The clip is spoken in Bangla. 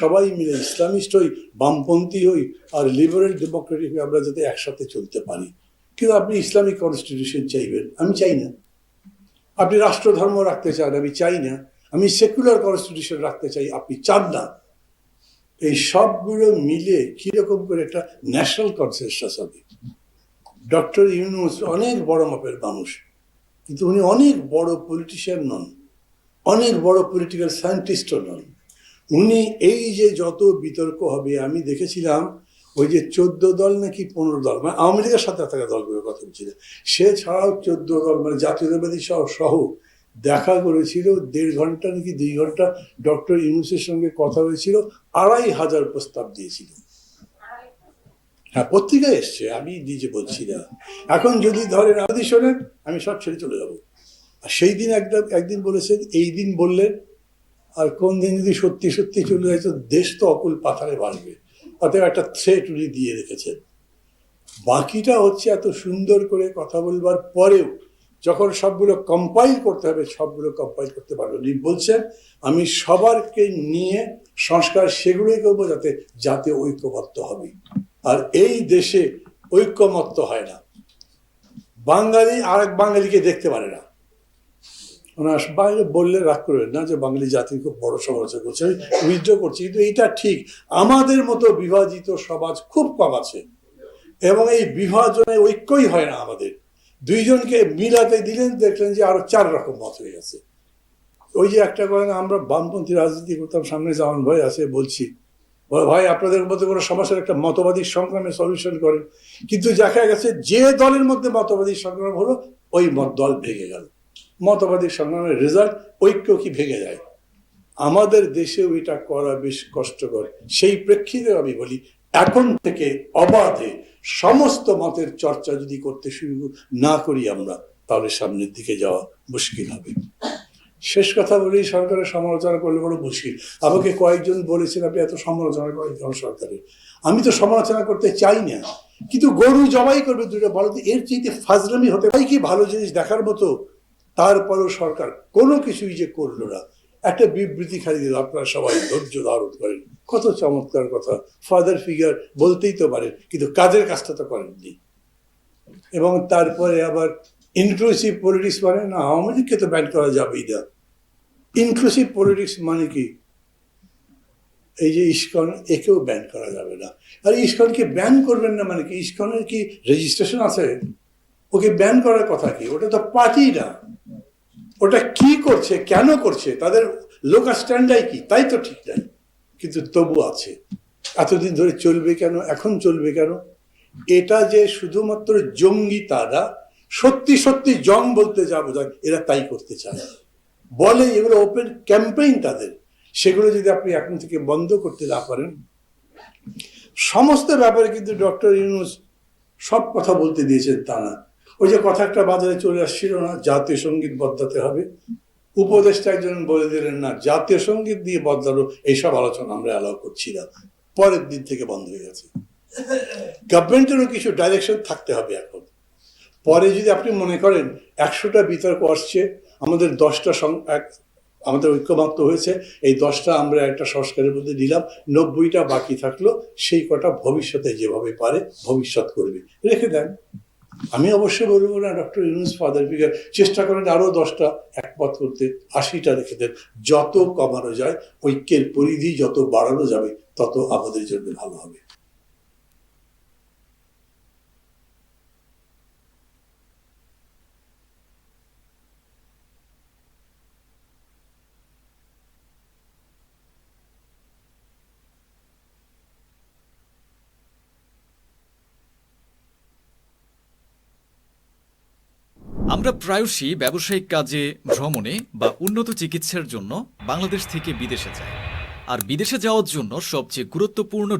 সবাই মিলে ইসলামিস্ট হই, বামপন্থী হই আর লিবারেল ডেমোক্রেটিক আমরা যাতে একসাথে চলতে পারি। কিন্তু আপনি ইসলামিক কনস্টিটিউশন চাইবেন? আমি চাই না। আপনি রাষ্ট্রধর্ম রাখতে চান? আমি চাই না। আমি সেকুলার কনস্টিটিউশন রাখতে চাই? আপনি চান না। এই সবগুলো মিলে কীরকম করে একটা ন্যাশনাল কনসেনসাস হবে? ডক্টর ইউনুস অনেক বড় মাপের মানুষ, কিন্তু উনি অনেক বড় পলিটিশিয়ান নন। অনেক বড় পলিটিক্যাল সায়েন্টিস্টও নন। উনি এই যে যত বিতর্ক হবে, আমি দেখেছিলাম ওই যে চোদ্দ দল নাকি পনেরো দল মানে আওয়ামী লীগের সাথে থাকা দলগুলোর কথা বলছিলেন সে ছাড়াও চোদ্দ দল মানে জাতীয়তাবাদী সহ সহ দেখা করেছিল, দেড় ঘণ্টা নাকি দুই ঘণ্টা ডক্টর ইউনুসের সঙ্গে কথা হয়েছিল, আড়াই হাজার প্রস্তাব দিয়েছিল। হ্যাঁ পত্রিকায় এসছে, আমি নিজে বলছি না। এখন যদি ধরেন আপনি শোনেন, আমি সব ছেড়ে চলে যাব। আর সেই দিন একদম একদিন বলেছেন, এই দিন বললেন আর কোন দিন যদি সত্যি সত্যি চলে যায়, তো দেশ তো অকুল পাথারে বাড়বে অতএব একটা থ্রেট উনি দিয়ে রেখেছেন। বাকিটা হচ্ছে এত সুন্দর করে কথা বলবার পরেও যখন সবগুলো কম্পাইল করতে হবে, সবগুলো কম্পাইল করতে পারবে। উনি বলছেন, আমি সবারকে নিয়ে সংস্কার সেগুলোই করব যাতে যাতে ঐক্যবদ্ধ হবে। আর এই দেশে ঐক্যমত্য হয় না। বাঙালি আরেক বাঙালিকে দেখতে পারে না। ওনার বাইরে বললে রাগ করবেন না যে বাঙালি জাতির খুব বড় সমালোচনা করছে আমি উইথড্র করছি। কিন্তু এইটা ঠিক আমাদের মতো বিভাজিত সমাজ খুব কম আছে এবং এই বিভাজনে ঐক্যই হয় না আমাদের। দুইজনকে মিলাতে দিলেন দেখলেন যে আরও চার রকম মত হয়ে গেছে। ওই যে একটা করেন আমরা বামপন্থী রাজনীতি করতাম সামনে যেমন ভয় আছে বলছি বলে, ভাই আপনাদের মধ্যে কোনো সমস্যার একটা মতবাদী সংগ্রামে সলিউশন করেন। কিন্তু দেখা গেছে যে দলের মধ্যে মতবাদী সংগ্রাম হলো ওই দল ভেঙে গেল। মতবাদী সংগ্রামের রেজাল্ট ঐক্য কি ভেঙে যায়? আমাদের দেশেও এটা করা বেশ কষ্টকর। সেই প্রেক্ষিতে আমি বলি, এখন থেকে অবাধে সমস্ত মতের চর্চা যদি করতে শুরু না করি আমরা, তাহলে সামনের দিকে যাওয়া মুশকিল হবে। শেষ কথা বলি, সরকারের সমালোচনা করলে বড় মুশকিল। আমাকে কয়েকজন বলেছেন, আপনি এত সমালোচনা করেন কেন সরকারের আমি তো সমালোচনা করতে চাই না, কিন্তু গরু জবাই করবে দুটো, বলো তো, এর চাইতে ফাজলামি হতে পারে? কি ভালো জিনিস দেখার মতো তারপরেও সরকার কোনো কিছুই যে করল না। একটা বিবৃতি খালি দিল, আপনারা সবাই ধৈর্য ধারণ করেন। কত চমৎকার কথা। ফাদার ফিগার বলতেই তো পারেন, কিন্তু কাজের কাজটা তো করেননি। এবং তারপরে আবার ইনক্লুসিভ পলিটিক্স মানে না, আওয়ামী লীগকে তো ব্যান করা যাবেই না। ইনক্লুসিভ পলিটিক্স মানে কি? এই যে ইস্কন, একেও ব্যান করা যাবে না। আর ইস্কনকে ব্যান করবেন না মানে কি? ইস্কনের কি রেজিস্ট্রেশন আছে? ওকে ব্যান করার কথা কি? ওটা তো পার্টি না। ওটা কি করছে, কেন করছে, তাদের লোকাল স্ট্যান্ডাই কি? তাই তো ঠিক নাই। কিন্তু তবু আছে। এতদিন ধরে চলবে কেন? এখন চলবে কেন? এটা যে শুধুমাত্র জঙ্গি তারা, সত্যি সত্যি জং বলতে যা বোঝায়, এরা তাই করতে চায়। বলে এগুলো ওপেন ক্যাম্পেইন তাদের। সেগুলো যদি আপনি এখন থেকে বন্ধ করতে না পারেন, সমস্ত ব্যাপারে কিন্তু ডক্টর ইউনুস সব কথা বলতে দিয়েছেন তা না। ওই যে কথা একটা বাজারে চলে আসছিল না, জাতীয় সংগীত বদলাতে হবে। উপদেষ্টা একজন বলে দিলেন, না, জাতীয় সংগীত দিয়ে বদলানো, এইসব আলোচনা আমরা অ্যালাউ করছি না। পরের দিন থেকে বন্ধ হয়ে গেছে। গভর্নমেন্টেরও কিছু ডাইরেকশন থাকতে হবে এখন। পরে যদি আপনি মনে করেন একশোটা বিতর্ক আসছে, আমাদের দশটা এক- আমাদের ঐক্যমাত্র হয়েছে, এই দশটা আমরা একটা সংস্কারের মধ্যে নিলাম, নব্বইটা বাকি থাকল, সেই কটা ভবিষ্যতে যেভাবে পারে, ভবিষ্যৎ করবে। রেখে দেন। আমি অবশ্যই বলব না, ডক্টর ইউনুস ফাদার ফিগার চেষ্টা করেন আরও দশটা একমত করতে, আশিটা রেখে দেন। যত কমানো যায়, ঐক্যের পরিধি যত বাড়ানো যাবে, তত আমাদের জন্য ভালো হবে। আমরা প্রায়শই ব্যবসায়িক কাজে, ভ্রমণে বা উন্নত চিকিৎসার জন্য বাংলাদেশ থেকে বিদেশে যাই। আর বিদেশে যাওয়ার জন্য সবচেয়ে গুরুত্বপূর্ণ